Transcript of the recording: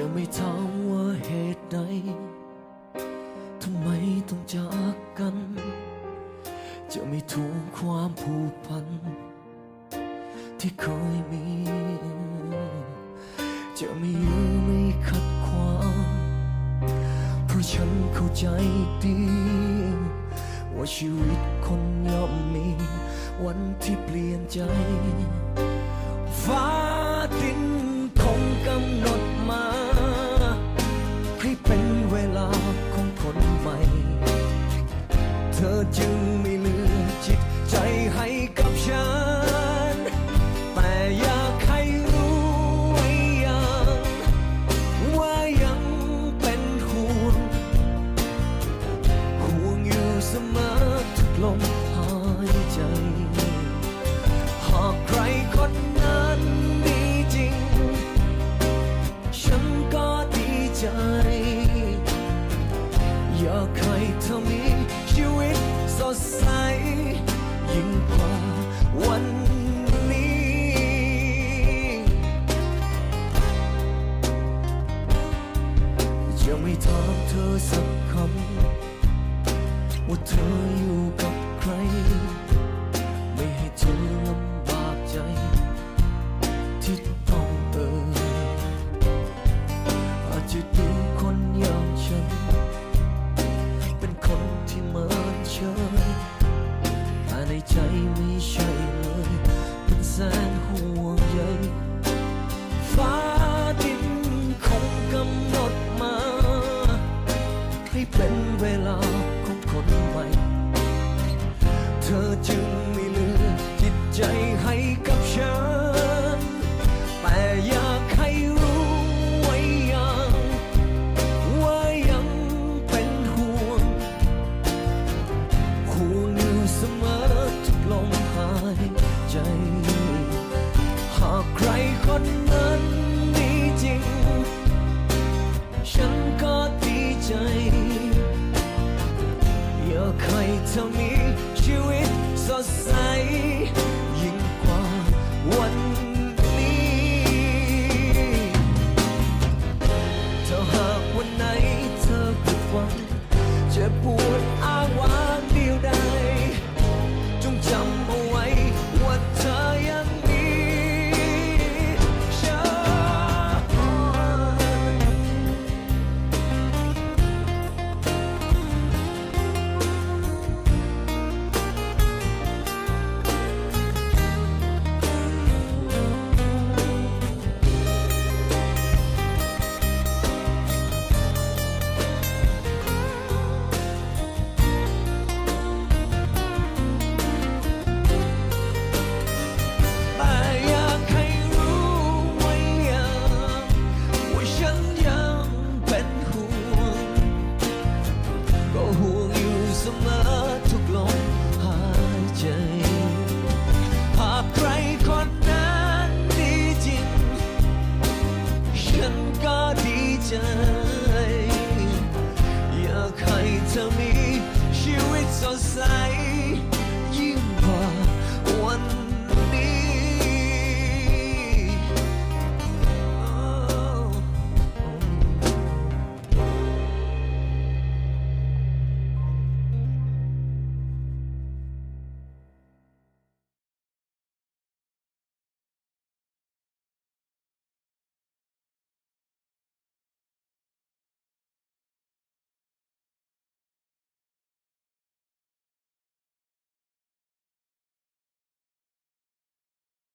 จะไม่ถามว่าเหตุใดทำไมต้องจากกัน จะไม่ทวงความผูกพัน ที่เคยมี จะไม่ยื้อไม่ขัดขวางเพราะฉันเข้าใจดี ว่าชีวิตคนย่อมมี วันที่เปลี่ยนใจฟ้า เธอจึงไม่เหลือจิตใจให้กับฉัน แต่อยากให้รู้ไว้ยังว่ายังเป็นห่วงห่วงอยู่เสมอทุกลมหายใจ หากใครคนนั้นดีจริง ฉันก็ดีใจ ดใส ยิ่งกว่าวันนี้ จะไม่ถามเธอสักคำ ว่าเธออยู่กับใคร ไม่ให้เธอ night. ใจ อยากให้เธอมีชีวิตสดใส